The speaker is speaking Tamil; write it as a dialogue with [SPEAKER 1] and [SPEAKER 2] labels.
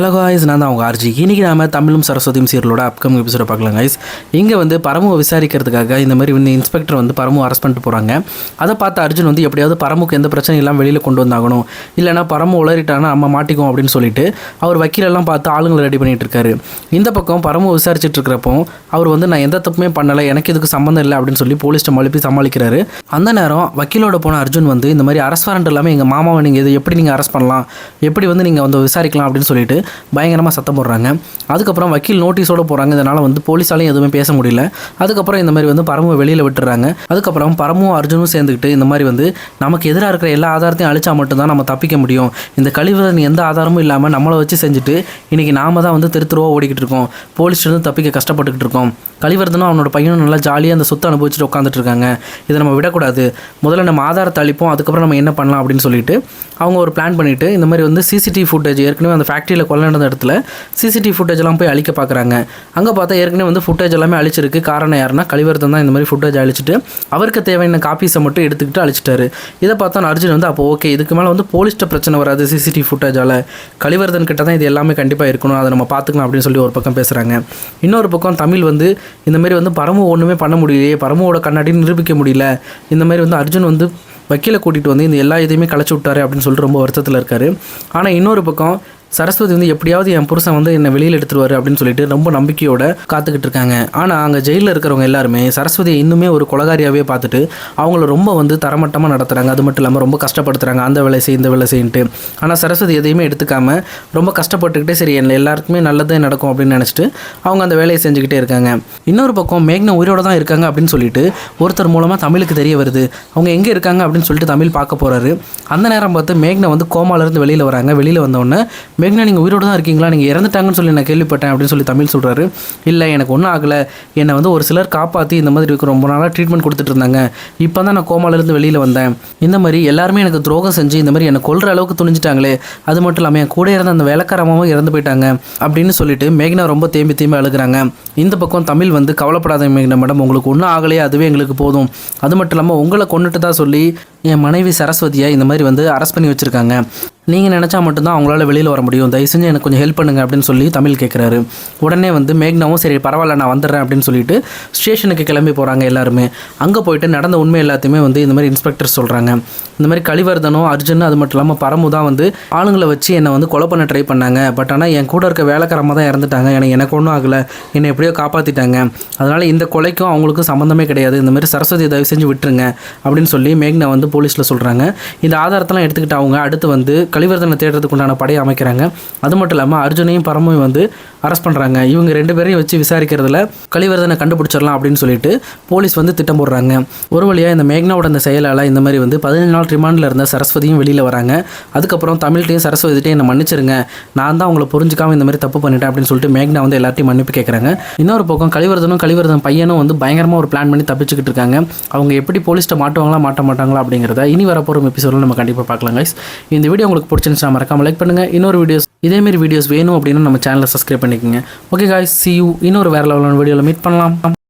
[SPEAKER 1] ஹலோ காய்ஸ் நான் தான் அவங்க ஆர்ஜி இன்றைக்கி நாம தமிழும் சரஸ்வதியும் சீரியலோட அப்கமிங் எபிசோட பார்க்கலாம் காய்ஸ் இங்கே வந்து பரமுவை விசாரிக்கிறதுக்காக இந்த மாதிரி வந்து இன்ஸ்பெக்டர் வந்து பரமு அரெஸ்ட் பண்ணிட்டு போகிறாங்க அதை பார்த்து அர்ஜுன் வந்து எப்படியாவது பரமுக்கு எந்த பிரச்சனையும் இல்லாமல் வெளியில் கொண்டு வந்தாகணும். இல்லைனா பரமு உளறிட்டானா நம்ம மாட்டிக்கும் அப்படின்னு சொல்லிட்டு அவர் வக்கீலெல்லாம் பார்த்து ஆளுங்களை ரெடி பண்ணிகிட்டு இருக்காரு. இந்த பக்கம் பரமு விசாரிச்சுட்டு இருக்கிறப்போ அவர் வந்து நான் எந்த தப்புமே பண்ணலை எனக்கு இதுக்கு சம்மந்தம் இல்லை அப்படின்னு சொல்லி போலீஸ்ட்டை மழுப்பி சமாளிக்கிறாரு. அந்த நேரம் வக்கீலோட போன அர்ஜுன் வந்து இந்த மாதிரி அரஸ்ட் வாரண்ட் இல்லாமல் எங்கள் மாமாவை நீங்கள் இது எப்படி நீங்கள் அரெஸ்ட் பண்ணலாம்? எப்படி வந்து நீங்கள் வந்து விசாரிக்கலாம்? அப்படின்னு சொல்லிட்டு பயங்கரமாக சத்தம் போடுறாங்க. அதுக்கப்புறம் வக்கீல் நோட்டீஸோட போகிறாங்க இதனால் வந்து போலீஸாலையும் எதுவுமே பேச முடியல. அதுக்கப்புறம் இந்த மாதிரி வந்து பரமுவை வெளியில் விட்டுறாங்க. அதுக்கப்புறம் பரமும் அர்ஜுனும் சேர்ந்துக்கிட்டு இந்த மாதிரி வந்து நமக்கு எதிராக இருக்கிற எல்லா ஆதாரத்தையும் அழிச்சா மட்டும்தான் நம்ம தப்பிக்க முடியும். இந்த கழிவுடன் எந்த ஆதாரமும் இல்லாமல் நம்மளை வச்சு செஞ்சுட்டு இன்றைக்கி நாம தான் வந்து திருத்துருவா ஓடிக்கிட்டு இருக்கோம். போலீஸ்லேருந்து தப்பிக்க கஷ்டப்பட்டுக்கிட்டு இருக்கோம். கலிவர்தனும் அவனோட பையனும் நல்லா ஜாலியாக அந்த சொத்தை அனுபவிச்சுட்டு உட்காந்துட்டு இருக்காங்க இதை நம்ம விடக்கூடாது. முதல்ல நம்ம ஆதாரத்தை அழிப்போம் அதுக்கப்புறம் நம்ம என்ன பண்ணலாம் அப்படின்னு சொல்லிட்டு அவங்க ஒரு பிளான் பண்ணிவிட்டு இந்த மாதிரி வந்து சிசிடிவி ஃபுட்டேஜ் ஏற்கனவே அந்த ஃபேக்ட்ரியில் கொலை நடந்த இடத்துல சிசிடிவி ஃபுட்டேஜ்லாம் போய் அழிக்க பார்க்குறாங்க அங்கே பார்த்தா ஏற்கனவே வந்து ஃபுட்டேஜ் எல்லாமே அழிச்சிருக்கு. காரணம் யாருன்னா கலிவர்தன் தான் இந்த மாதிரி ஃபுட்டேஜ் அழிச்சிட்டு அவருக்கு தேவையான காப்பீஸை மட்டும் எடுத்துக்கிட்டு அழிச்சிட்டாரு. இதை பார்த்தா அர்ஜுன் வந்து அப்போ ஓகே இதுக்கு மேலே வந்து போலீஸ்ட்ட பிரச்சனை வராது சிசிடிவி ஃபுட்டேஜால் கலிவர்தன் கிட்ட தான் இது எல்லாமே கண்டிப்பாக இருக்கணும். அதை நம்ம பார்த்துக்கலாம் அப்படின்னு சொல்லி ஒரு பக்கம் பேசுகிறாங்க இன்னொரு பக்கம் தமிழ் வந்து இந்த மாதிரி வந்து பரமு ஒன்றுமே பண்ண முடியலையே பரமுவோட கண்ணாடின்னு நிரூபிக்க முடியல. இந்த மாதிரி வந்து அர்ஜுன் வந்து வக்கீலை கூட்டிகிட்டு வந்து இந்த எல்லா இதையுமே களைச்சி விட்டாரு அப்படின்னு சொல்லிட்டு ரொம்ப வருத்தத்தில் இருக்காரு. ஆனால் இன்னொரு பக்கம் சரஸ்வதி வந்து எப்படியாவது என் புருஷன் வந்து என்னை வெளியில் எடுத்துருவாரு அப்படின்னு சொல்லிட்டு ரொம்ப நம்பிக்கையோட காத்துக்கிட்டு இருக்காங்க. ஆனால் அங்கே ஜெயிலில் இருக்கிறவங்க எல்லாருமே சரஸ்வதியை இன்னுமே ஒரு கொலகாரியாகவே பார்த்துட்டு அவங்கள ரொம்ப வந்து தரமட்டமாக நடத்துகிறாங்க அது மட்டும் இல்லாமல் ரொம்ப கஷ்டப்படுத்துகிறாங்க அந்த வேலை செய் இந்த வேலை செய்யின்ட்டு ஆனால் சரஸ்வதி எதையுமே எடுத்துக்காம ரொம்ப கஷ்டப்பட்டுக்கிட்டே சரி என்ன எல்லாருக்குமே நல்லதே நடக்கும் அப்படின்னு நினச்சிட்டு அவங்க அந்த வேலையை செஞ்சுக்கிட்டே இருக்காங்க. இன்னொரு பக்கம் மேக்னா உயிரோட தான் இருக்காங்க அப்படின்னு சொல்லிட்டு ஒருத்தர் மூலமாக தமிழுக்கு தெரிய வருது. அவங்க எங்கே இருக்காங்க அப்படின்னு சொல்லிட்டு தமிழ் பார்க்க போகிறாரு அந்த நேரம் பார்த்து மேக்னா வந்து கோமாலேருந்து வெளியில் வராங்க. வெளியில் வந்தோடனே மேக்னா நீங்கள் உயிரோடு தான் இருக்கீங்களா? நீங்கள் இறந்துட்டாங்கன்னு சொல்லி நான் கேள்விப்பட்டேன் அப்படின்னு சொல்லி தமிழ் சொல்கிறாரு இல்லை எனக்கு ஒன்றும் ஆகலை. என்னை வந்து ஒரு சிலர் காப்பாற்றி இந்த மாதிரி இருக்கு ரொம்ப நாளாக ட்ரீட்மெண்ட் கொடுத்துட்டு இருந்தாங்க. இப்போ தான் நான் கோமாலேருந்து வெளியில் வந்தேன். இந்த மாதிரி எல்லாருமே எனக்கு துரோகம் செஞ்சு இந்த மாதிரி என்னை கொள்கிற அளவுக்கு துணிஞ்சிட்டாங்களே அது மட்டும் இல்லாமல் என் கூட இருந்த அந்த வேலைக்காரமாவும் இறந்து போயிட்டாங்க அப்படின்னு சொல்லிட்டு மேக்னா ரொம்ப தேம்பி தேம்பி அழுகுறாங்க. இந்த பக்கம் தமிழ் வந்து கவலைப்படாத மேக்னா மேடம் உங்களுக்கு ஒன்றும் ஆகலையே அதுவே எங்களுக்கு போதும். அது மட்டும் இல்லாமல் உங்களை கொண்டுட்டு தான் சொல்லி என் மனைவி சரஸ்வதியை இந்த மாதிரி வந்து அரெஸ்ட் பண்ணி வச்சுருக்காங்க. நீங்கள் நினச்சா மட்டும்தான் அவங்களால வெளியில் வர முடியும். தயவு செஞ்சு எனக்கு கொஞ்சம் ஹெல்ப் பண்ணுங்க அப்படின்னு சொல்லி தமிழ் கேட்குறாரு உடனே வந்து மேக்னாவும் சரி பரவாயில்ல நான் வந்துடுறேன் அப்படின்னு சொல்லிட்டு ஸ்டேஷனுக்கு கிளம்பி போகிறாங்க எல்லாருமே. அங்கே போயிட்டு நடந்த உண்மை எல்லாத்தையுமே வந்து இந்த மாதிரி இன்ஸ்பெக்டர் சொல்கிறாங்க இந்த மாதிரி கலிவர்தனும் அர்ஜுன் அது மட்டும் இல்லாமல் பரமு தான் வந்து ஆளுங்களை வச்சு என்னை வந்து கொலை பண்ண ட்ரை பண்ணாங்க. பட் ஆனால் என் கூட இருக்க வேலைக்காரமாக தான் இறந்துட்டாங்க. எனக்கு எனக்கு ஒன்றும் ஆகலை. என்னை எப்படியோ காப்பாற்றிட்டாங்க அதனால் இந்த கொலைக்கும் அவங்களுக்கும் சம்மந்தமே கிடையாது. இந்த மாதிரி சரஸ்வதி தயவு செஞ்சு விட்டுருங்க அப்படின்னு சொல்லி மேக்னா வந்து போலீஸில் சொல்கிறாங்க இந்த ஆதாரத்தெல்லாம் எடுத்துக்கிட்டு அவங்க அடுத்து வந்து கலிவர்தனை தேடுறதுக்கு உண்டான படையை அமைக்கிறாங்க. அது மட்டும் இல்லாமல் அர்ஜுனையும் பரமையும் வந்து அரெஸ்ட் பண்ணுறாங்க இவங்க ரெண்டு பேரையும் வச்சு விசாரிக்கிறதுல கலிவர்தனை கண்டுபிடிச்சிடலாம் அப்படின்னு சொல்லிட்டு போலீஸ் வந்து திட்டம் போடுறாங்க. ஒரு வழியாக இந்த மேக்னாவோட அந்த செயலால் இந்த மாதிரி வந்து பதினேழு நாள் ரிமாண்டில் இருந்த சரஸ்வதியும் வெளியில் வராங்க. அதுக்கப்புறம் தமிழ்கிட்டையும் சரஸ்வதிட்டையும் என்னை மன்னிச்சிருங்க. நான் தான் அவங்கள புரிஞ்சுக்காம இந்த மாதிரி தப்பு பண்ணிட்டேன் அப்படின்னு சொல்லிட்டு மேக்னா வந்து எல்லாத்தையும் மன்னிப்பு கேட்குறாங்க இன்னொரு பக்கம் கலிவர்தனும் கலிவர்தன் பையனும் வந்து பயங்கரமாக ஒரு பிளான் பண்ணி தப்பிச்சுக்கிட்டு இருக்காங்க. அவங்க எப்படி போலீஸ்ட்டை மாட்டுவாங்களா மாட்ட மாட்டாங்களா அப்படிங்கிறத இனி வரப்போகிற எபிசோடில் நம்ம கண்டிப்பாக பார்க்கலாம் கைஸ் இந்த வீடியோ உங்களுக்கு பிடிச்சிருந்துச்சா மறக்காம லைக் பண்ணுங்கள் இன்னொரு வீடியோஸ் இதேமாரி வீடியோஸ் வேணும் அப்படின்னா நம்ம சேனலை சப்ஸ்கிரைப் பண்ணிக்கோங்க. ஓகே guys சி யூ இன்னொரு வேறு லெவலான வீடியோவில் மீட் பண்ணலாம்.